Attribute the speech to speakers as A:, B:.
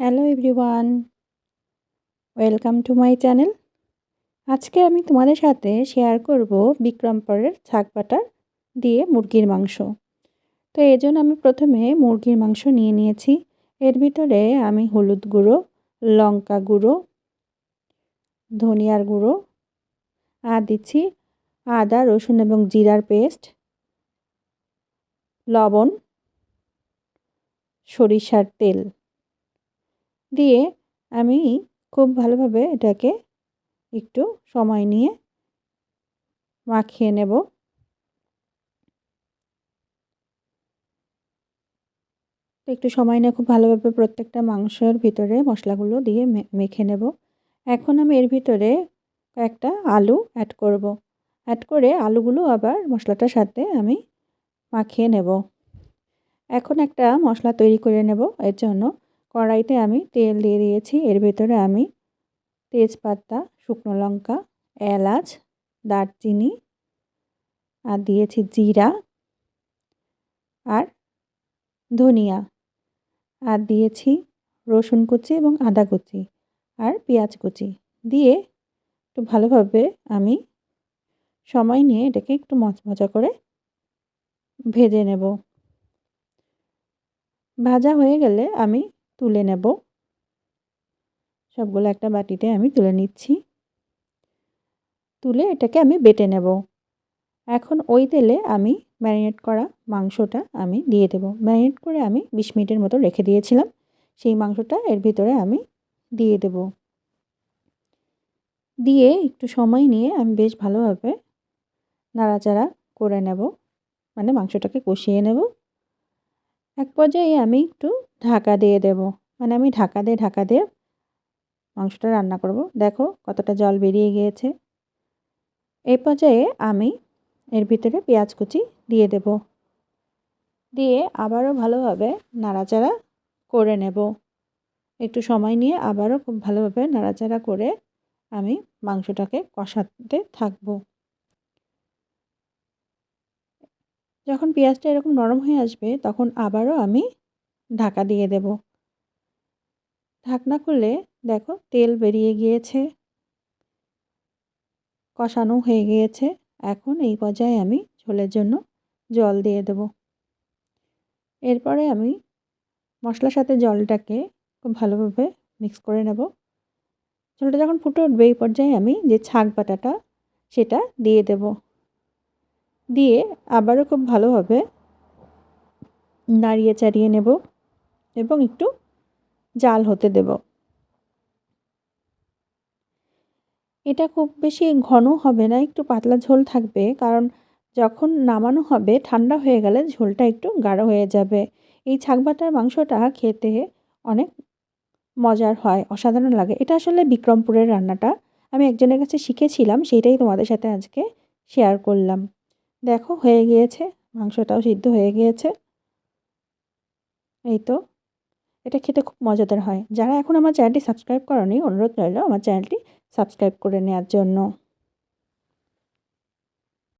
A: Hello everyone welcome to my channel আজকে আমি তোমাদের সাথে শেয়ার করব বিক্রমপুরের ছাগ বাটার দিয়ে মুরগির মাংস। তো এই জন্য আমি প্রথমে মুরগির মাংস নিয়ে নিয়েছি। এর ভিতরে আমি হলুদ গুঁড়ো, লঙ্কা গুঁড়ো, ধনিয়ার গুঁড়ো, আর দিচ্ছি আদা, রসুন এবং জিরার পেস্ট, লবণ, সরিষার তেল। দিয়ে আমি খুব ভালোভাবে এটাকে একটু সময় নিয়ে মাখিয়ে নেব। একটু সময় নিয়ে খুব ভালোভাবে প্রত্যেকটা মাংসের ভিতরে মশলাগুলো দিয়ে মেখে নেব। এখন আমি এর ভিতরে একটা আলু অ্যাড করব। অ্যাড করে আলুগুলো আবার মশলাটার সাথে আমি মাখিয়ে নেব। এখন একটা মশলা তৈরি করে নেব, এর জন্য কড়াইতে আমি তেল দিয়ে দিয়েছি। এর ভেতরে আমি তেজপাতা, শুকনো লঙ্কা, এলাচ, দারচিনি আর দিয়েছি জিরা আর ধনিয়া আর দিয়েছি রসুন কুচি এবং আদা কুচি আর পেঁয়াজ কুচি। দিয়ে একটু ভালোভাবে আমি সময় নিয়ে এটাকে একটু মচমচা করে ভেজে নেব। ভাজা হয়ে গেলে আমি তুলে নেব। সবগুলো একটা বাটিতে আমি তুলে নিচ্ছি। তুলে এটাকে আমি বেটে নেব। এখন ওই তেলে আমি ম্যারিনেট করা মাংসটা আমি দিয়ে দেব। ম্যারিনেট করে আমি বিশ মিনিটের মতো রেখে দিয়েছিলাম। সেই মাংসটা এর ভিতরে আমি দিয়ে দেব। দিয়ে একটু সময় নিয়ে আমি বেশ ভালোভাবে নাড়াচাড়া করে নেব। মানে মাংসটাকে কষিয়ে নেব। এক পর্যায়ে আমি একটু ঢাকা দিয়ে দেব। মানে আমি ঢাকা দিয়ে ঢাকা দিয়ে মাংসটা রান্না করব। দেখো কতটা জল বেরিয়ে গিয়েছে। এই পর্যায়ে আমি এর ভিতরে পেঁয়াজ কুচি দিয়ে দেব। দিয়ে আবারও ভালোভাবে নাড়াচাড়া করে নেব। একটু সময় নিয়ে আবারও খুব ভালোভাবে নাড়াচাড়া করে আমি মাংসটাকে কষাতে থাকব। যখন পেঁয়াজটা এরকম নরম হয়ে আসবে, তখন আবারও আমি ঢাকা দিয়ে দেব। ঢাকনা খুললে দেখো তেল বেরিয়ে গিয়েছে। কষানো হয়ে গিয়েছে। এখন এই পর্যায়ে আমি ঝোলের জন্য জল দিয়ে দেব। এরপরে আমি মশলার সাথে জলটাকে খুব ভালোভাবে মিক্স করে নেব। ঝোলটা যখন ফুটে উঠবে, এই পর্যায়ে আমি যে ছাগ বাটাটা, সেটা দিয়ে দেব। দিয়ে আবারও খুব ভালোভাবে নাড়িয়ে চাড়িয়ে নেব এবং একটু জাল হতে দেব। এটা খুব বেশি ঘন হবে না, একটু পাতলা ঝোল থাকবে, কারণ যখন নামানো হবে, ঠান্ডা হয়ে গেলে ঝোলটা একটু গাঢ় হয়ে যাবে। এই ছাগবাটার মাংসটা খেতে অনেক মজার হয়, অসাধারণ লাগে। এটা আসলে বিক্রমপুরের রান্নাটা। আমি একজনের কাছে শিখেছিলাম, সেইটাই তোমাদের সাথে আজকে শেয়ার করলাম। দেখো, হয়ে গিয়েছে। মাংসটাও সিদ্ধ হয়ে গিয়েছে। এই তো। এটা খেতে খুব মজাদার হয়। যারা এখন আমার চ্যানেলটি সাবস্ক্রাইব করনি, অনুরোধ রইল আমার চ্যানেলটি সাবস্ক্রাইব করে নেওয়ার জন্য।